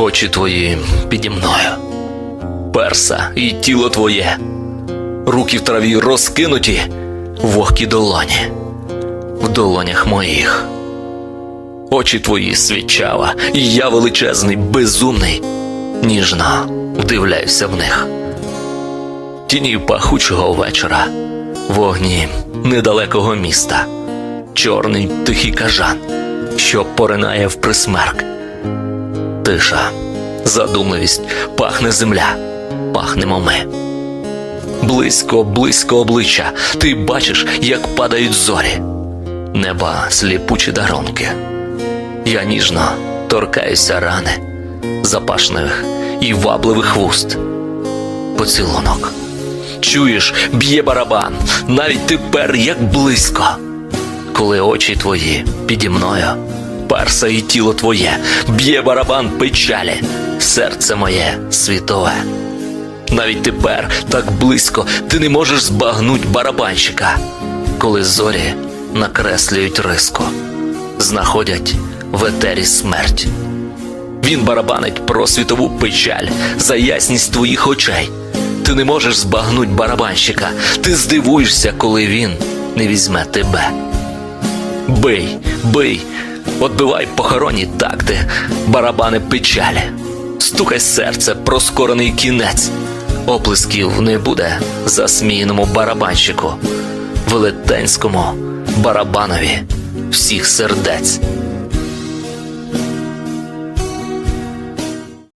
очі твої піді мною, перса і тіло твоє, руки в траві розкинуті, вогкі долоні, в долонях моїх. Очі твої свічава, і я величезний, безумний, ніжно вдивляюся в них. Тіні пахучого вечора, вогні недалекого міста, чорний тихий кажан, що поринає в присмерк. Тиша, задумливість, пахне земля, пахнемо ми. Близько, близько обличчя, ти бачиш, як падають зорі, неба сліпучі дарунки. Я ніжно торкаюся рани, запашних і вабливих вуст. Поцілунок. Чуєш, б'є барабан, навіть тепер як близько. Коли очі твої піді мною, перса і тіло твоє, б'є барабан печалі, серце моє світове. Навіть тепер так близько ти не можеш збагнуть барабанщика, коли зорі накреслюють риску, знаходять в етері смерть. Він барабанить про світову печаль за ясність твоїх очей. Ти не можеш збагнуть барабанщика, ти здивуєшся, коли він не візьме тебе. Бий, бий, отбивай похоронні такти, барабани печалі, стукай серце, проскорений кінець. Оплесків не буде засміяному барабанщику, велетенському барабанові всіх сердець.